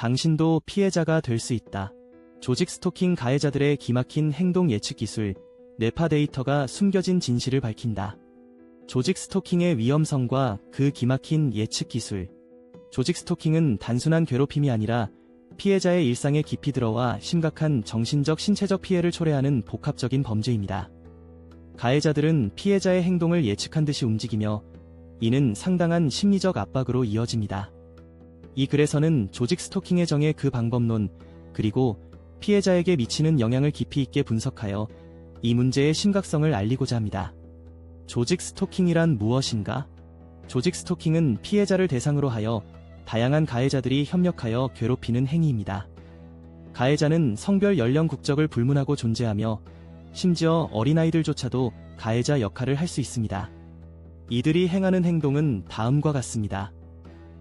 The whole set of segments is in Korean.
당신도 피해자가 될 수 있다. 조직 스토킹 가해자들의 기막힌 행동 예측 기술, 뇌파 데이터가 숨겨진 진실을 밝힌다. 조직 스토킹의 위험성과 그 기막힌 예측 기술. 조직 스토킹은 단순한 괴롭힘이 아니라 피해자의 일상에 깊이 들어와 심각한 정신적 신체적 피해를 초래하는 복합적인 범죄입니다. 가해자들은 피해자의 행동을 예측한 듯이 움직이며 이는 상당한 심리적 압박으로 이어집니다. 이 글에서는 조직 스토킹의 정의 그 방법론, 그리고 피해자에게 미치는 영향을 깊이 있게 분석하여 이 문제의 심각성을 알리고자 합니다. 조직 스토킹이란 무엇인가? 조직 스토킹은 피해자를 대상으로 하여 다양한 가해자들이 협력하여 괴롭히는 행위입니다. 가해자는 성별 연령 국적을 불문하고 존재하며 심지어 어린아이들조차도 가해자 역할을 할 수 있습니다. 이들이 행하는 행동은 다음과 같습니다.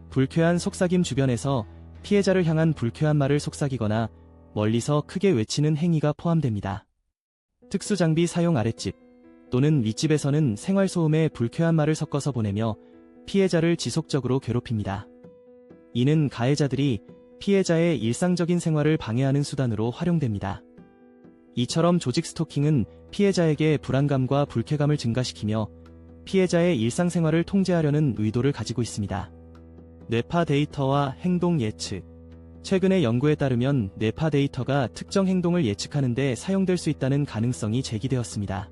불쾌한 속삭임 주변에서 피해자를 향한 불쾌한 말을 속삭이거나 멀리서 크게 외치는 행위가 포함됩니다. 특수장비 사용 아랫집 또는 윗집에서는 생활소음에 불쾌한 말을 섞어서 보내며 피해자를 지속적으로 괴롭힙니다. 이는 가해자들이 피해자의 일상적인 생활을 방해하는 수단으로 활용됩니다. 이처럼 조직 스토킹은 피해자에게 불안감과 불쾌감을 증가시키며 피해자의 일상생활을 통제하려는 의도를 가지고 있습니다. 뇌파 데이터와 행동 예측 최근의 연구에 따르면 뇌파 데이터가 특정 행동을 예측하는 데 사용될 수 있다는 가능성이 제기되었습니다.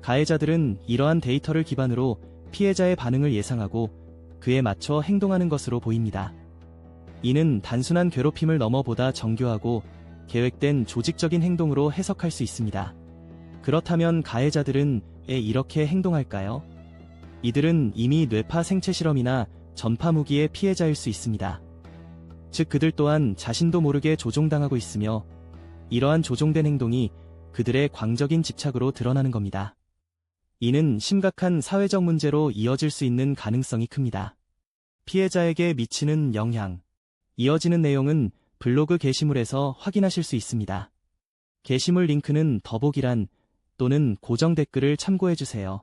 가해자들은 이러한 데이터를 기반으로 피해자의 반응을 예상하고 그에 맞춰 행동하는 것으로 보입니다. 이는 단순한 괴롭힘을 넘어 보다 정교하고 계획된 조직적인 행동으로 해석할 수 있습니다. 그렇다면 가해자들은 왜 이렇게 행동할까요? 이들은 이미 뇌파 생체 실험이나 전파 무기의 피해자일 수 있습니다. 즉 그들 또한 자신도 모르게 조종당하고 있으며 이러한 조종된 행동이 그들의 광적인 집착으로 드러나는 겁니다. 이는 심각한 사회적 문제로 이어질 수 있는 가능성이 큽니다. 피해자에게 미치는 영향. 이어지는 내용은 블로그 게시물에서 확인하실 수 있습니다. 게시물 링크는 더보기란 또는 고정 댓글을 참고해주세요.